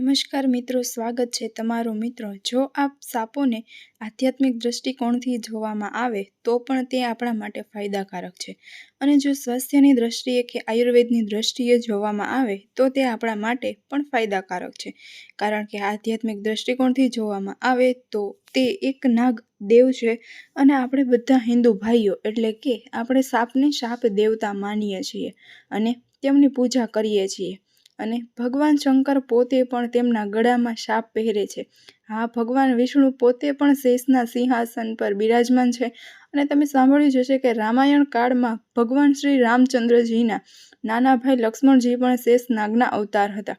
નમસ્કાર મિત્રો, સ્વાગત છે તમારું મિત્રો. જો આપ સાપોને આધ્યાત્મિક દૃષ્ટિકોણથી જોવામાં આવે, તો પણ તે આપણા માટે ફાયદાકારક છે. અને જો સ્વાસ્થ્યની દૃષ્ટિએ કે આયુર્વેદની દૃષ્ટિએ જોવામાં આવે, તો તે આપણા માટે પણ ફાયદાકારક છે. કારણ કે આધ્યાત્મિક દૃષ્ટિકોણથી જોવામાં આવે, તો તે એક નાગ દેવ છે અને આપણે બધા હિન્દુ ભાઈઓ, એટલે કે આપણે સાપને સાપ દેવતા માનીએ છીએ અને તેમની પૂજા કરીએ છીએ. અને ભગવાન શંકર પોતે પણ તેમના ગળામાં શાપ પહેરે છે. હા, ભગવાન વિષ્ણુ પોતે પણ શેષના સિંહાસન પર બિરાજમાન છે. અને તમે સાંભળ્યું જ હશે કે રામાયણ કાળમાં ભગવાન શ્રી રામચંદ્રજીના નાના ભાઈ લક્ષ્મણજી પણ શેષ નાગના અવતાર હતા.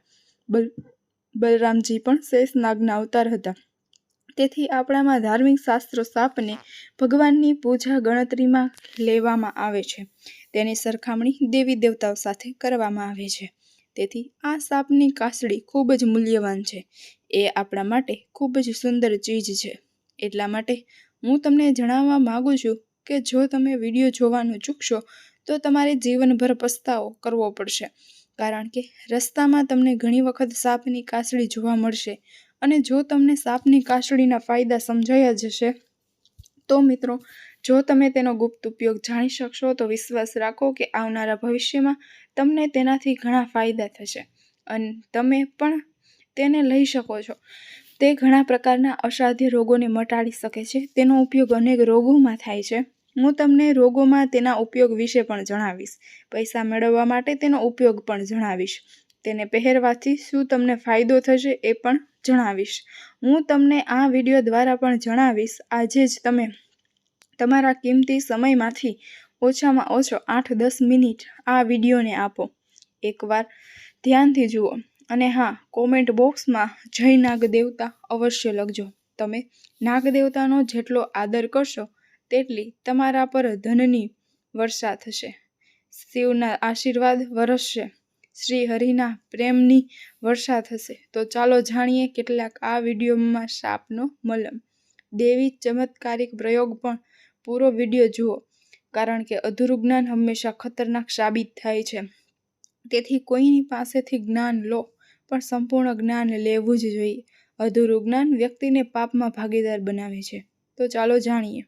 બલ, બલરામજી પણ શેષ નાગના અવતાર હતા. તેથી આપણામાં ધાર્મિક શાસ્ત્રો સાપને ભગવાનની પૂજા ગણતરીમાં લેવામાં આવે છે. તેની સરખામણી દેવી દેવતાઓ સાથે કરવામાં આવે છે. તેથી આ સાપની કાસડી ખૂબ જ મૂલ્યવાન છે. એ આપણા માટે ખૂબ જ સુંદર ચીજ છે. એટલા માટે હું તમને જણાવવા માગું છું કે જો તમે વીડિયો જોવાનું ચૂકશો, તો તમારે જીવનભર પસ્તાવો કરવો પડશે. કારણ કે રસ્તામાં તમને ઘણી વખત સાપની કાસડી જોવા મળશે અને જો તમને સાપની કાસડીના ફાયદા સમજાયા જશે તો મિત્રો જો તમે તેનો ગુપ્ત ઉપયોગ જાણી શકશો, તો વિશ્વાસ રાખો કે આવનારા ભવિષ્યમાં તમને તેનાથી ઘણા ફાયદા થશે. અને તમે પણ તેને લઈ શકો છો. તે ઘણા પ્રકારના અસાધ્ય રોગોને મટાડી શકે છે. તેનો ઉપયોગ અનેક રોગોમાં થાય છે. હું તમને રોગોમાં તેના ઉપયોગ વિશે પણ જણાવીશ. પૈસા મેળવવા માટે તેનો ઉપયોગ પણ જણાવીશ. તેને પહેરવાથી શું તમને ફાયદો થશે એ પણ જણાવીશ. હું તમને આ વીડિયો દ્વારા પણ જણાવીશ. આજે જ તમે તમારા કિંમતી સમયમાંથી ઓછામાં ઓછો આઠ દસ મિનિટ આ વિડીયોને આપો. એકવાર ધ્યાનથી જુઓ. અને હા કોમેન્ટ બોક્સમાં જય નાગદેવતા અવશ્ય લખજો. તમે નાગદેવતાનો જેટલો આદર કરશો, તેટલી તમારા પર ધનની વર્ષા થશે. શિવના આશીર્વાદ વરસશે. શ્રી હરિના પ્રેમની વર્ષા થશે. તો ચાલો જાણીએ કેટલાક આ વિડીયોમાં સાપનો મલમ. દેવી ચમત્કારિક પ્રયોગ પણ પૂરો વીડિયો જુઓ, કારણ કે અધૂરું જ્ઞાન હંમેશા ખતરનાક સાબિત થાય છે. તેથી કોઈની પાસેથી જ્ઞાન લો, પણ સંપૂર્ણ જ્ઞાન લેવું જ જોઈએ. અધૂરું જ્ઞાન વ્યક્તિને પાપમાં ભાગીદાર બનાવે છે. તો ચાલો જાણીએ.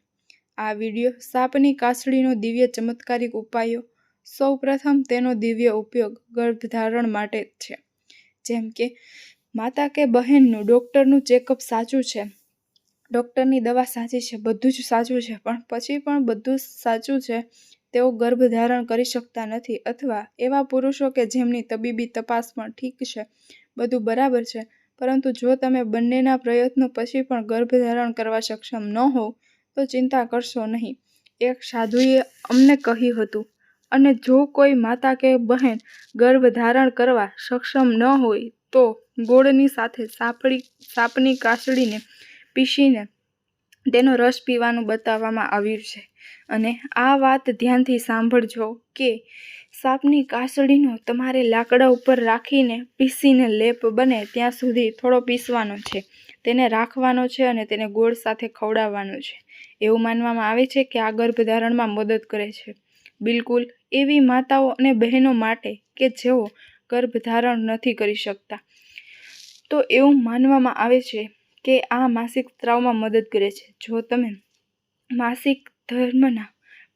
આ વીડિયો સાપની કાસડીનો દિવ્ય ચમત્કારિક ઉપાયો. સૌ પ્રથમ તેનો દિવ્ય ઉપયોગ ગર્ભધારણ માટે જ છે. જેમ કે, માતા કે બહેનનું ડૉક્ટરનું ચેકઅપ સાચું છે. ડૉક્ટરની દવા સાચી છે, બધું જ સાચું છે, પણ પછી પણ બધું સાચું છે, તેઓ ગર્ભ ધારણ કરી શકતા નથી અથવા એવા પુરુષો કે જેમની તબીબી તપાસ પણ ઠીક છે, બધું બરાબર છે, પરંતુ જો તમે બંનેના પ્રયત્નો પછી પણ ગર્ભ ધારણ કરવા સક્ષમ ન હોવ, તો ચિંતા કરશો નહીં. એક સાધુએ અમને કહ્યું હતું, અને જો કોઈ માતા કે બહેન ગર્ભ ધારણ કરવા સક્ષમ ન હોય, તો ગોળની સાથે સાપડી, સાપની કાસડીને પીસીને તેનો રસ પીવાનું બતાવવામાં આવ્યું છે. અને આ વાત ધ્યાનથી સાંભળજો કે સાપની કાસડીનો તમારે લાકડા ઉપર રાખીને પીસીને લેપ બને ત્યાં સુધી થોડો પીસવાનો છે. તેને રાખવાનો છે અને તેને ગોળ સાથે ખવડાવવાનો છે. એવું માનવામાં આવે છે કે આ ગર્ભધારણમાં મદદ કરે છે. બિલકુલ એવી માતાઓ અને બહેનો માટે કે જેઓ ગર્ભધારણ નથી કરી શકતા. તો એવું માનવામાં આવે છે કે આ માસિક સ્ત્રાવમાં મદદ કરે છે. જો તમે માસિક ધર્મના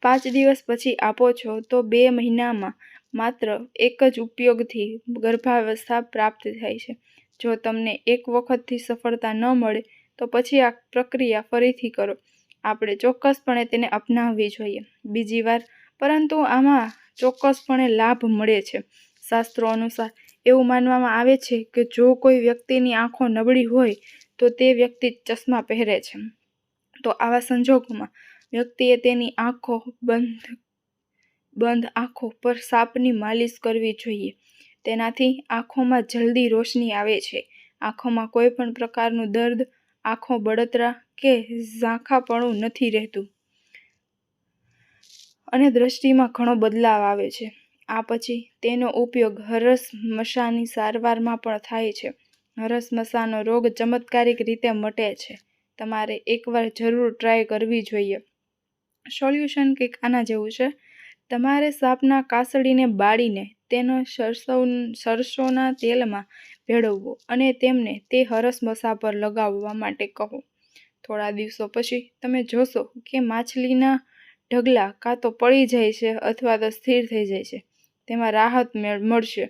પાંચ દિવસ પછી આપો છો, તો બે મહિનામાં માત્ર એક જ ઉપયોગથી ગર્ભાવસ્થા પ્રાપ્ત થાય છે. જો તમને એક વખતથી સફળતા ન મળે, તો પછી આ પ્રક્રિયા ફરીથી કરો. આપણે ચોક્કસપણે તેને અપનાવવી જોઈએ. બીજી વાર, પરંતુ આમાં ચોક્કસપણે લાભ મળે છે. શાસ્ત્રો અનુસાર એવું માનવામાં આવે છે કે જો કોઈ વ્યક્તિની આંખો નબળી હોય તો તે વ્યક્તિ ચશ્મા પહેરે છે. તો આવા સંજોગોમાં વ્યક્તિએ તેની આંખો બંધ બંધ આંખો પર સાપની માલિશ કરવી જોઈએ. તેનાથી આંખોમાં જલ્દી રોશની આવે છે. આંખોમાં કોઈ પણ પ્રકારનું દર્દ, આંખો બળતરા કે ઝાંખાપણું નથી રહેતું. અને દ્રષ્ટિમાં ઘણો બદલાવ આવે છે. આ પછી તેનો ઉપયોગ હરસ મશાની સારવારમાં પણ થાય છે. હરસ મસાનો રોગ ચમત્કારિક રીતે મટે છે. તમારે એકવાર જરૂર ટ્રાય કરવી જોઈએ. સોલ્યુશન કંઈક આના જેવું છે. તમારે સાપના કાસળીને બાળીને તેનો સરસો, સરસોના તેલમાં ભેળવવો અને તેમને તે હરસમસા પર લગાવવા માટે કહો. થોડા દિવસો પછી તમે જોશો કે માછલીના ઢગલા કાં તો પડી જાય છે અથવા તો સ્થિર થઈ જાય છે. તેમાં રાહત મળશે.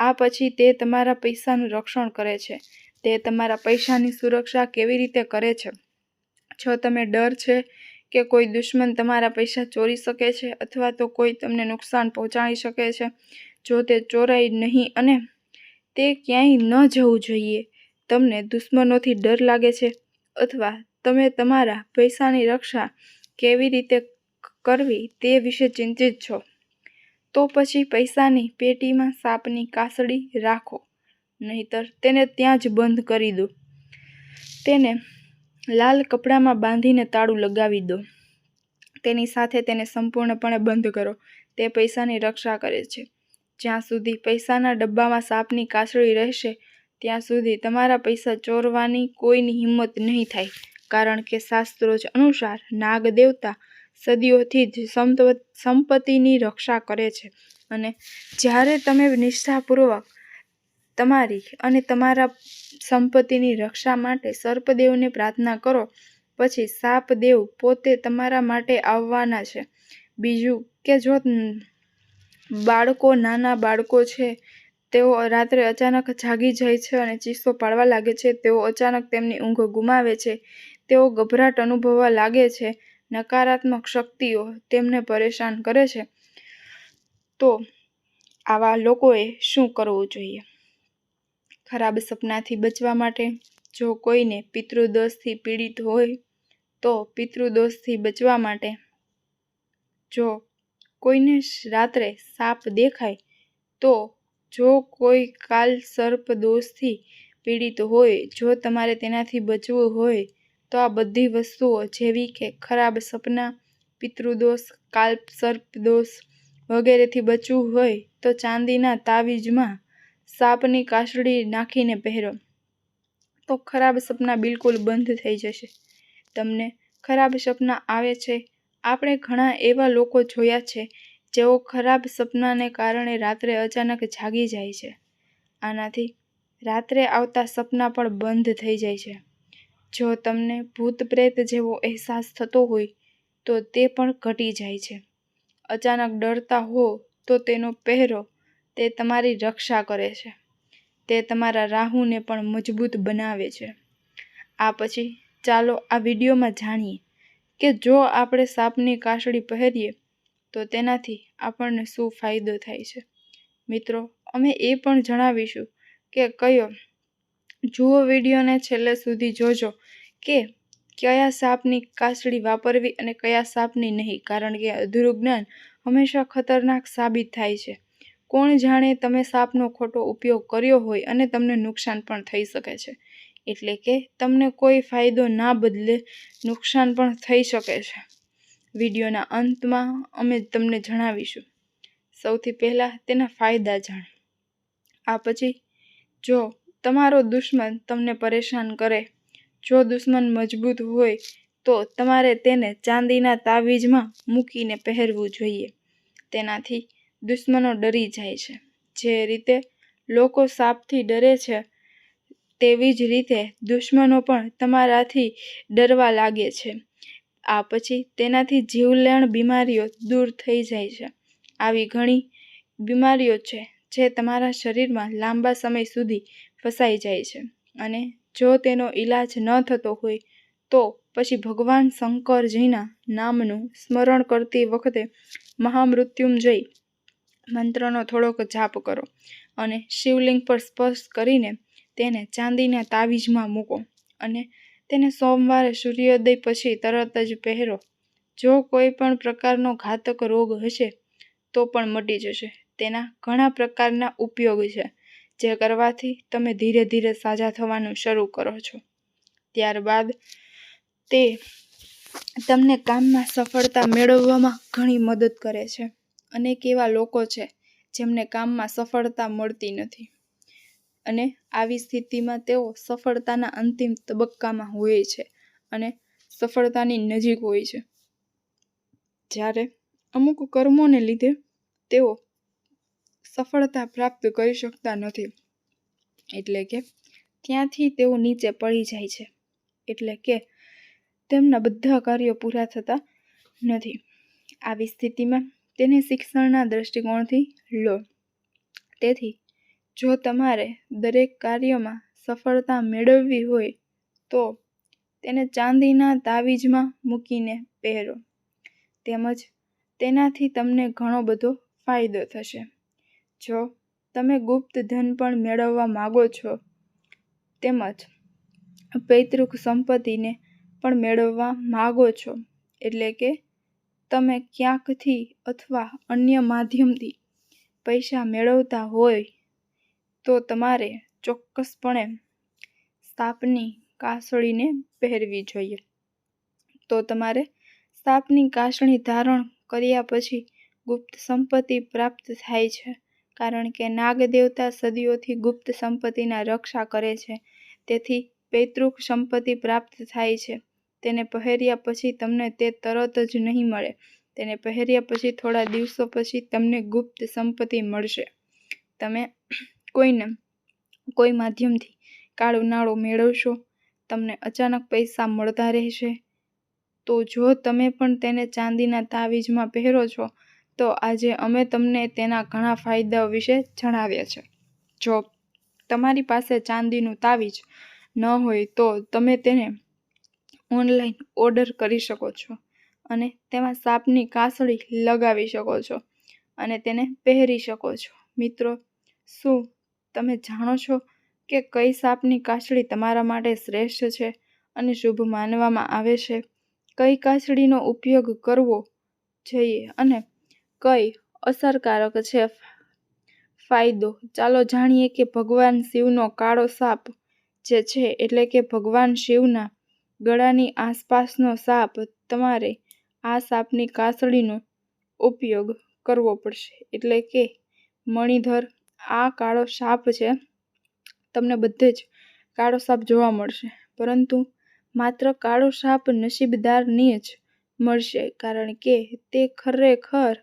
આ પછી તે તમારા પૈસાનું રક્ષણ કરે છે. તે તમારા પૈસાની સુરક્ષા કેવી રીતે કરે છે? જો તમે ડર છે કે કોઈ દુશ્મન તમારા પૈસા ચોરી શકે છે અથવા તો કોઈ તમને નુકસાન પહોંચાડી શકે છે, જો તે ચોરાય નહીં અને તે ક્યાંય ન જવું જોઈએ, તમને દુશ્મનોથી ડર લાગે છે અથવા તમે તમારા પૈસાની રક્ષા કેવી રીતે કરવી તે વિશે ચિંતિત છો. તો પછી પૈસાની પેટીમાં સાપની કાસડી રાખો, નહીતર તેને ત્યાં જ બંધ કરી દો. તેને લાલ કપડામાં બાંધીને તાળું લગાવી દો. તેની સાથે તેને સંપૂર્ણપણે બંધ કરો. તે પૈસાની રક્ષા કરે છે. જ્યાં સુધી પૈસાના ડબ્બામાં સાપની કાસળી રહેશે, ત્યાં સુધી તમારા પૈસા ચોરવાની કોઈની હિંમત નહીં થાય, કારણ કે શાસ્ત્રો જ અનુસાર નાગ દેવતા સદીઓથી જ સંપત્તિની રક્ષા કરે છે. અને જ્યારે તમે નિષ્ઠાપૂર્વક તમારી અને તમારા સંપત્તિની રક્ષા માટે સર્પદેવને પ્રાર્થના કરો, પછી સાપદેવ પોતે તમારા માટે આવવાના છે. બીજું કે જો બાળકો, નાના બાળકો છે, તેઓ રાત્રે અચાનક જાગી જાય છે અને ચીસો પાડવા લાગે છે, તેઓ અચાનક તેમની ઊંઘ ગુમાવે છે, તેઓ ગભરાટ અનુભવવા લાગે છે નકારાત્મક શક્તિઓ તેમને પરેશાન કરે છે, તો આવા લોકોએ શું કરવું જોઈએ? ખરાબ સપનાથી બચવા માટે જો કોઈને પિતૃદોષથી પીડિત હોય, તો પિતૃદોષથી બચવા માટે જો કોઈને રાત્રે સાપ દેખાય, તો જો કોઈ કાલ સર્પ દોષથી પીડિત હોય, જો તમારે તેનાથી બચવું હોય તો આ બધી વસ્તુઓ જેવી કે ખરાબ સપના, પિતૃદોષ, કાલ્પ સર્પ દોષ વગેરેથી બચવું હોય તો ચાંદીના તાવીજમાં સાપની કાસડી નાખીને પહેરો. તો ખરાબ સપના બિલકુલ બંધ થઈ જશે. તમને ખરાબ સપના આવે છે? આપણે ઘણા એવા લોકો જોયા છે, જેઓ ખરાબ સપનાને કારણે રાત્રે અચાનક જાગી જાય છે. આનાથી રાત્રે આવતા સપના પણ બંધ થઈ જાય છે. જો તમને ભૂત પ્રેત જેવો અહેસાસ થતો હોય, તો તે પણ ઘટી જાય છે. અચાનક ડરતા હો તો તેનો પહેરો તે તમારી રક્ષા કરે છે. તે તમારા રાહુને પણ મજબૂત બનાવે છે. આ પછી ચાલો આ વિડીયોમાં જાણીએ કે જો આપણે સાપની કાસડી પહેરીએ, તો તેનાથી આપણને શું ફાયદો થાય છે? મિત્રો, અમે એ પણ જણાવીશું કે કયો જુઓ વિડીયોને છેલ્લે સુધી જોજો કે કયા સાપની કાસડી વાપરવી અને કયા સાપની નહીં, કારણ કે અધૂરું જ્ઞાન હંમેશા ખતરનાક સાબિત થાય છે. કોણ જાણે તમે સાપનો ખોટો ઉપયોગ કર્યો હોય અને તમને નુકસાન પણ થઈ શકે છે. એટલે કે તમને કોઈ ફાયદો ના બદલે નુકસાન પણ થઈ શકે છે. વિડીયોના અંતમાં અમે તમને જણાવીશું. સૌથી પહેલાં તેના ફાયદા જાણ. આ પછી જો તમારો દુશ્મન તમને પરેશાન કરે. જો દુશ્મન મજબૂત હોય, તો તમારે તેને ચાંદીના તાવીજમાં મૂકીને પહેરવું જોઈએ. તેનાથી દુશ્મનો ડરી જાય છે. જે રીતે લોકો સાપથી ડરે છે, તેવી જ રીતે દુશ્મનો પણ તમારાથી ડરવા લાગે છે. આ પછી તેનાથી જીવલેણ બીમારીઓ દૂર થઈ જાય છે. આવી ઘણી બીમારીઓ છે, જે તમારા શરીરમાં લાંબા સમય સુધી ફસાઈ જાય છે. અને જો તેનો ઈલાજ ન થતો હોય, તો પછી ભગવાન શંકરજીના નામનું સ્મરણ કરતી વખતે મહામૃત્યુંજય મંત્રનો થોડોક જાપ કરો અને શિવલિંગ પર સ્પર્શ કરીને તેને ચાંદીના તાવીજમાં મૂકો અને તેને સોમવારે સૂર્યોદય પછી તરત જ પહેરો. જો કોઈ પણ પ્રકારનો ઘાતક રોગ હશે, તો પણ મટી જશે. તેના ઘણા પ્રકારના ઉપયોગ છે. જે કરવાથી તમે ધીરે ધીરે સાજા થવાનું શરૂ કરો છો. ત્યારબાદ તે તમને કામમાં સફળતા મેળવવામાં ઘણી મદદ કરે છે. અનેક એવા લોકો છે જેમને કામમાં સફળતા મળતી નથી. અને આવી સ્થિતિમાં તેઓ સફળતાના અંતિમ તબક્કામાં હોય છે અને સફળતાની નજીક હોય છે. જ્યારે અમુક કર્મોને લીધે તેઓ સફળતા પ્રાપ્ત કરી શકતા નથી. એટલે કે ત્યાંથી તેઓ નીચે પડી જાય છે. એટલે કે તેમના બધા કાર્યો પૂરા થતા નથી. આવી સ્થિતિમાં તેને શિક્ષણના દૃષ્ટિકોણથી લો. તેથી, જો તમારે દરેક કાર્યમાં સફળતા મેળવવી હોય, તો તેને ચાંદીના તાવીજમાં મૂકીને પહેરો. તેમજ તેનાથી તમને ઘણો બધો ફાયદો થશે. જો તમે ગુપ્ત ધન પણ મેળવવા માગો છો? તેમજ, પૈતૃક સંપત્તિને પણ મેળવવા માગો છો? એટલે કે, તમે ક્યાંકથી અથવા અન્ય માધ્યમથી પૈસા મેળવતા હોય, તો તમારે ચોક્કસપણે સાપની કાસળીને પહેરવી જોઈએ. તો તમારે સાપની કાસણી ધારણ કર્યા પછી ગુપ્ત સંપત્તિ પ્રાપ્ત થાય છે. કારણ કે નાગદેવતા સદીઓથી ગુપ્ત સંપત્તિના રક્ષા કરે છે. તેથી પૈતૃક સંપત્તિ પ્રાપ્ત થાય છે. તેને પહેર્યા પછી તમને તે તરત જ નહીં મળે. તેને પહેર્યા પછી થોડા દિવસો પછી તમને ગુપ્ત સંપત્તિ મળશે. તમે કોઈને કોઈ માધ્યમથી કાળો નાળો મેળવશો, તમને અચાનક પૈસા મળતા રહેશે. તો જો તમે પણ તેને ચાંદીના તાવીજમાં પહેરો છો તો આજે અમે તમને તેના ઘણા ફાયદાઓ વિશે જણાવ્યા છે. જો તમારી પાસે ચાંદીનું તાવીજ ન હોય તો તમે તેને ઓનલાઈન ઓર્ડર કરી શકો છો અને તેમાં સાપની કાસળી લગાવી શકો છો અને તેને પહેરી શકો છો. મિત્રો, શું તમે જાણો છો કે કઈ સાપની કાસળી તમારા માટે શ્રેષ્ઠ છે અને શુભ માનવામાં આવે છે? કઈ કાસળીનો ઉપયોગ કરવો જોઈએ અને કઈ અસરકારક છે? ફાયદો. ચાલો જાણીએ કે ભગવાન શિવનો કાળો સાપ જે છે એટલે કે ભગવાન શિવના ગળાની આસપાસનો સાપ, તમારે આ સાપની કાસળીનો ઉપયોગ કરવો પડશે. એટલે કે મણિધર, આ કાળો સાપ છે, તમને બધે જ કાળો સાપ જોવા મળશે. પરંતુ માત્ર કાળો સાપ નસીબદારને જ મળશે, કારણ કે તે ખરેખર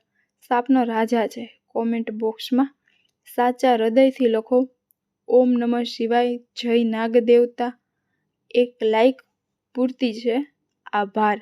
સાપનો રાજા છે. કોમેન્ટ બોક્સમાં સાચા હૃદયથી લખો, ઓમ નમઃ શિવાય, જય નાગ દેવતા એક લાઈક પૂરતી છે. આભાર.